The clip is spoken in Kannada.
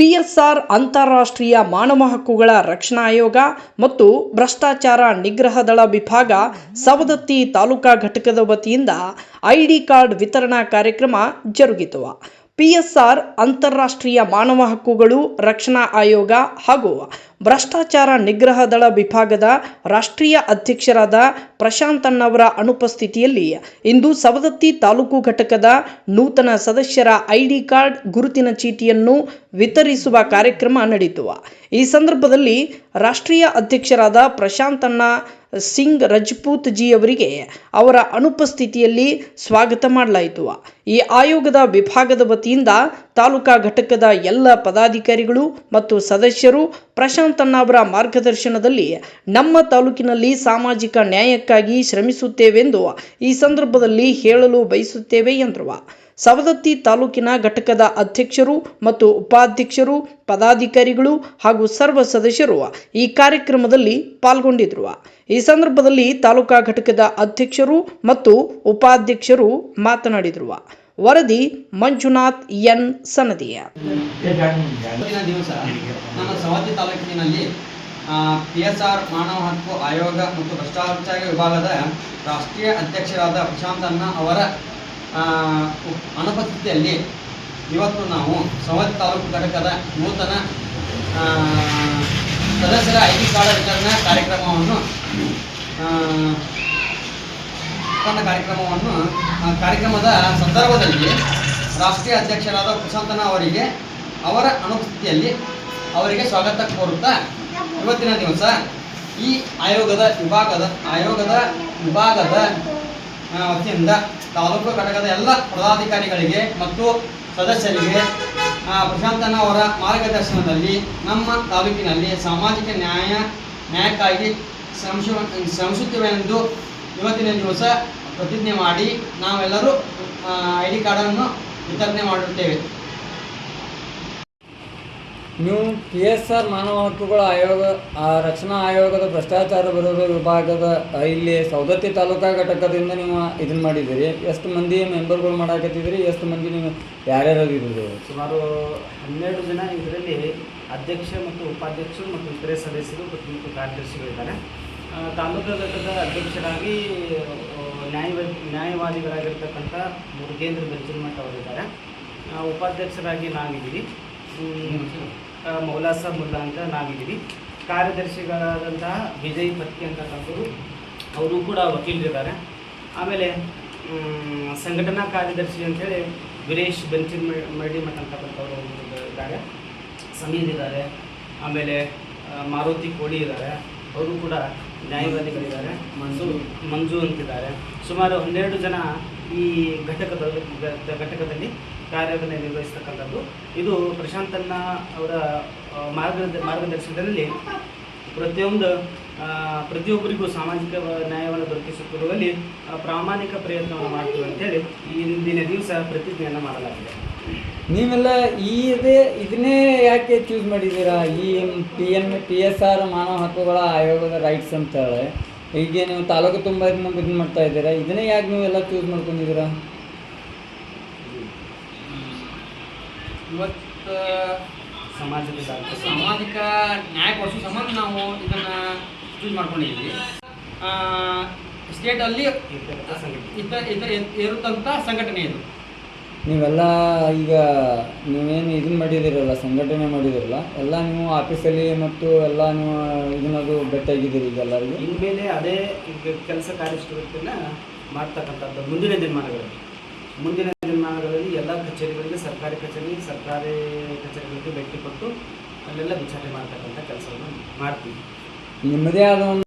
ಪಿಎಸ್ಆರ್ ಅಂತಾರಾಷ್ಟ್ರೀಯ ಮಾನವ ಹಕ್ಕುಗಳ ರಕ್ಷಣಾ ಆಯೋಗ ಮತ್ತು ಭ್ರಷ್ಟಾಚಾರ ನಿಗ್ರಹ ದಳ ವಿಭಾಗ ಸವದತ್ತಿ ತಾಲೂಕಾ ಘಟಕದ ವತಿಯಿಂದ ಐಡಿ ಕಾರ್ಡ್ ವಿತರಣಾ ಕಾರ್ಯಕ್ರಮ ಜರುಗಿತು. ಪಿಎಸ್ಆರ್ ಅಂತಾರಾಷ್ಟ್ರೀಯ ಮಾನವ ಹಕ್ಕುಗಳು ರಕ್ಷಣಾ ಆಯೋಗ ಹಾಗೂ ಭ್ರಷ್ಟಾಚಾರ ನಿಗ್ರಹ ದಳ ವಿಭಾಗದ ರಾಷ್ಟ್ರೀಯ ಅಧ್ಯಕ್ಷರಾದ ಪ್ರಶಾಂತ್ ಅಣ್ಣವರ ಅನುಪಸ್ಥಿತಿಯಲ್ಲಿ ಇಂದು ಸವದತ್ತಿ ತಾಲೂಕು ಘಟಕದ ನೂತನ ಸದಸ್ಯರ ಐಡಿ ಕಾರ್ಡ್ ಗುರುತಿನ ಚೀಟಿಯನ್ನು ವಿತರಿಸುವ ಕಾರ್ಯಕ್ರಮ ನಡೆಯಿತು. ಈ ಸಂದರ್ಭದಲ್ಲಿ ರಾಷ್ಟ್ರೀಯ ಅಧ್ಯಕ್ಷರಾದ ಪ್ರಶಾಂತ್ ಅಣ್ಣ ಸಿಂಗ್ ರಜಪೂತ್ ಜಿ ಅವರಿಗೆ ಅವರ ಅನುಪಸ್ಥಿತಿಯಲ್ಲಿ ಸ್ವಾಗತ ಮಾಡಲಾಯಿತು. ಈ ಆಯೋಗದ ವಿಭಾಗದ ವತಿಯಿಂದ ತಾಲೂಕಾ ಘಟಕದ ಎಲ್ಲ ಪದಾಧಿಕಾರಿಗಳು ಮತ್ತು ಸದಸ್ಯರು ಪ್ರಶಾಂತ್ ಅಣ್ಣಾವರ ಮಾರ್ಗದರ್ಶನದಲ್ಲಿ ನಮ್ಮ ತಾಲೂಕಿನಲ್ಲಿ ಸಾಮಾಜಿಕ ನ್ಯಾಯಕ್ಕಾಗಿ ಶ್ರಮಿಸುತ್ತೇವೆಂದು ಈ ಸಂದರ್ಭದಲ್ಲಿ ಹೇಳಲು ಬಯಸುತ್ತೇವೆ ಎಂದರು. ಸವದತ್ತಿ ತಾಲೂಕಿನ ಘಟಕದ ಅಧ್ಯಕ್ಷರು ಮತ್ತು ಉಪಾಧ್ಯಕ್ಷರು, ಪದಾಧಿಕಾರಿಗಳು ಹಾಗೂ ಸರ್ವ ಸದಸ್ಯರು ಈ ಕಾರ್ಯಕ್ರಮದಲ್ಲಿ ಪಾಲ್ಗೊಂಡಿದ್ರು ಈ ಸಂದರ್ಭದಲ್ಲಿ ತಾಲೂಕಾ ಘಟಕದ ಅಧ್ಯಕ್ಷರು ಮತ್ತು ಉಪಾಧ್ಯಕ್ಷರು ಮಾತನಾಡಿದರು. ವರದಿ ಮಂಜುನಾಥ್ ಎನ್ ಸನದಿಯ. ದಿವಸ ತಾಲೂಕಿನಲ್ಲಿ ಪಿ ಎಸ್ ಆರ್ ಮಾನವ ಹಕ್ಕು ಆಯೋಗ ಮತ್ತು ಭ್ರಷ್ಟಾಚಾರ ವಿಭಾಗದ ರಾಷ್ಟ್ರೀಯ ಅಧ್ಯಕ್ಷರಾದ ಪ್ರಶಾಂತ್ ಅಣ್ಣ ಅವರ ಅನುಪಸ್ಥಿತಿಯಲ್ಲಿ ಇವತ್ತು ನಾವು ಸವದಿ ತಾಲೂಕು ಘಟಕದ ನೂತನ ಸದಸ್ಯರ ಐ ಡಿ ಕಾರ್ಡ್ ವಿತರಣಾ ಕಾರ್ಯಕ್ರಮವನ್ನು ಆ, ತನ್ನ ಕಾರ್ಯಕ್ರಮವನ್ನು ಕಾರ್ಯಕ್ರಮದ ಸಂದರ್ಭದಲ್ಲಿ ರಾಷ್ಟ್ರೀಯ ಅಧ್ಯಕ್ಷರಾದ ಪ್ರಶಾಂತನ ಅವರಿಗೆ ಅವರ ಅನುಪಸ್ಥಿತಿಯಲ್ಲಿ ಅವರಿಗೆ ಸ್ವಾಗತ ಕೋರುತ್ತಾ ಇವತ್ತಿನ ದಿವಸ ಈ ಆಯೋಗದ ವಿಭಾಗದ ಆಯೋಗದ ವಿಭಾಗದ ವತಿಯಿಂದ ತಾಲೂಕು ಘಟಕದ ಎಲ್ಲ ಪದಾಧಿಕಾರಿಗಳಿಗೆ ಮತ್ತು ಸದಸ್ಯರಿಗೆ ಪ್ರಶಾಂತನ ಅವರ ಮಾರ್ಗದರ್ಶನದಲ್ಲಿ ನಮ್ಮ ತಾಲೂಕಿನಲ್ಲಿ ಸಾಮಾಜಿಕ ನ್ಯಾಯ ನ್ಯಾಯಕ್ಕಾಗಿ ಶ್ರಮಿಸುವ ಶ್ರಮಿಸುತ್ತೇವೆಂದು ಇವತ್ತಿನ ದಿವಸ ಪ್ರತಿಜ್ಞೆ ಮಾಡಿ ನಾವೆಲ್ಲರೂ ಐ ಡಿ ಕಾರ್ಡನ್ನು ವಿತರಣೆ ಮಾಡುತ್ತೇವೆ. ನೀವು ಪಿ ಎಸ್ ಆರ್ ಮಾನವ ಹಕ್ಕುಗಳ ಆಯೋಗ ರಕ್ಷಣಾ ಆಯೋಗದ ಭ್ರಷ್ಟಾಚಾರ ವಿರೋಧ ವಿಭಾಗದ ಇಲ್ಲಿ ಸವದತ್ತಿ ತಾಲೂಕಾ ಘಟಕದಿಂದ ನೀವು ಇದನ್ನು ಮಾಡಿದ್ದೀರಿ. ಎಷ್ಟು ಮಂದಿ ಮೆಂಬರ್ಗಳು ಮಾಡಾಕತ್ತಿದ್ದೀರಿ? ಎಷ್ಟು ಮಂದಿ ನೀವು ಯಾರ್ಯಾರು ಇದ್ದೀರಿ? ಸುಮಾರು ಹನ್ನೆರಡು ಜನ ಇದರಲ್ಲಿ ಅಧ್ಯಕ್ಷ ಮತ್ತು ಉಪಾಧ್ಯಕ್ಷರು ಮತ್ತು ಇತರೆ ಸದಸ್ಯರು ಮತ್ತು ಕಾರ್ಯದರ್ಶಿಗಳಿದ್ದಾರೆ. ತಾಲೂಕು ಘಟಕದ ಅಧ್ಯಕ್ಷರಾಗಿ ನ್ಯಾಯ ನ್ಯಾಯವ, ನ್ಯಾಯವಾದಿಗಳಾಗಿರ್ತಕ್ಕಂಥ ಮುರುಗೇಂದ್ರ ಬೆಂಚಲ್ಮಠ ಅವರಿದ್ದಾರೆ. ಉಪಾಧ್ಯಕ್ಷರಾಗಿ ನಾವಿದ್ದೀವಿ. ಮೌಲಾಸ ಮುಲ್ಲಾ ಅಂತ ನಾವಿದ್ದೀವಿ. ಕಾರ್ಯದರ್ಶಿಗಳಾದಂತಹ ವಿಜಯ್ ಪತ್ಕಿ ಅಂತಕ್ಕಂಥವ್ರು ಅವರು ಕೂಡ ವಕೀಲರಿದ್ದಾರೆ. ಆಮೇಲೆ ಸಂಘಟನಾ ಕಾರ್ಯದರ್ಶಿ ಅಂಥೇಳಿ ವೀರೇಶ್ ಬೆಂಚಿನ ಮಠ ಅಂತಕ್ಕಂಥವ್ರು ಇದ್ದಾರೆ. ಸಮೀರ್ ಇದ್ದಾರೆ. ಆಮೇಲೆ ಮಾರುತಿ ಕೋಳಿ ಇದ್ದಾರೆ. ಅವರು ಕೂಡ ನ್ಯಾಯವಾದಿಗಳಿದ್ದಾರೆ ಮಂಜು ಮಂಜು ಅಂತಿದ್ದಾರೆ. ಸುಮಾರು ಹನ್ನೆರಡು ಜನ ಈ ಘಟಕದ ಘಟಕದಲ್ಲಿ ಕಾರ್ಯವನ್ನು ನಿರ್ವಹಿಸ್ತಕ್ಕಂಥದ್ದು. ಇದು ಪ್ರಶಾಂತನ್ನ ಅವರ ಮಾರ್ಗ, ಮಾರ್ಗದರ್ಶನದಲ್ಲಿ ಪ್ರತಿಯೊಂದು ಪ್ರತಿಯೊಬ್ಬರಿಗೂ ಸಾಮಾಜಿಕ ನ್ಯಾಯವನ್ನು ದೊರಕಿಸಿಕೊಡುವಲ್ಲಿ ಪ್ರಾಮಾಣಿಕ ಪ್ರಯತ್ನವನ್ನು ಮಾಡ್ತೀವಿ ಅಂತೇಳಿ ಈ ಇಂದಿನ ದಿವಸ ಪ್ರತಿಜ್ಞೆಯನ್ನು ಮಾಡಲಾಗಿದೆ. ನೀವೆಲ್ಲ ಈ ಇದೇ ಇದನ್ನೇ ಯಾಕೆ ಚೂಸ್ ಮಾಡಿದ್ದೀರಾ? ಈ P N P S R ಮಾನವ ಹಕ್ಕುಗಳ ಆಯೋಗದ ರೈಟ್ಸ್ ಅಂತ ಹೇಳಿ ಈಗ ನೀವು ತಾಲೂಕು ತುಂಬ ಇದನ್ನ ಇದನ್ನ ಮಾಡ್ತಾ ಇದ್ದೀರಾ. ಇದನ್ನೇ ಯಾಕೆ ನೀವೆಲ್ಲ ಚೂಸ್ ಮಾಡ್ಕೊಂಡಿದ್ದೀರಾ? ಇವತ್ತು ಸಮಾಜದ. ಸಾಮಾಜಿಕ ನ್ಯಾಯ ಕೊಡಿಸೋ ಸಂಬಂಧ ನಾವು ಇದನ್ನ ಚೂಸ್ ಮಾಡ್ಕೊಂಡಿದ್ದೀವಿ. ಸ್ಟೇಟಲ್ಲಿ ಇರುತ್ತಂಥ ಸಂಘಟನೆ ಇದು. ನೀವೆಲ್ಲ ಈಗ ನೀವೇನು ಇದನ್ನ ಮಾಡಿದ್ದೀರಲ್ಲ ಸಂಘಟನೆ ಮಾಡಿದಿರಲ್ಲ ಎಲ್ಲ ನೀವು ಆಫೀಸಲ್ಲಿ ಮತ್ತು ಎಲ್ಲ ನೀವು ಇದನ್ನದು ಭೇಟಿಯಾಗಿದ್ದೀರಿ ಈಗ ಎಲ್ಲರಿಗೂ? ಇನ್ಮೇಲೆ ಅದೇ ಈಗ ಕೆಲಸ ಕಾರ್ಯಚಟುವಟಿಕೆನ ಮಾಡ್ತಕ್ಕಂಥದ್ದು ಮುಂದಿನ ದಿನಮಾನಗಳಲ್ಲಿ. ಮುಂದಿನ ದಿನಮಾನಗಳಲ್ಲಿ ಎಲ್ಲ ಕಚೇರಿಗಳಿಗೆ ಸರ್ಕಾರಿ ಕಚೇರಿ ಸರ್ಕಾರಿ ಕಚೇರಿಗಳಿಗೆ ಭೇಟಿ ಕೊಟ್ಟು ಅಲ್ಲೆಲ್ಲ ವಿಚಾರಣೆ ಮಾಡ್ತಕ್ಕಂಥ ಕೆಲಸವನ್ನು ಮಾಡ್ತೀವಿ. ನಿಮ್ಮದೇ ಆದ ಒಂದು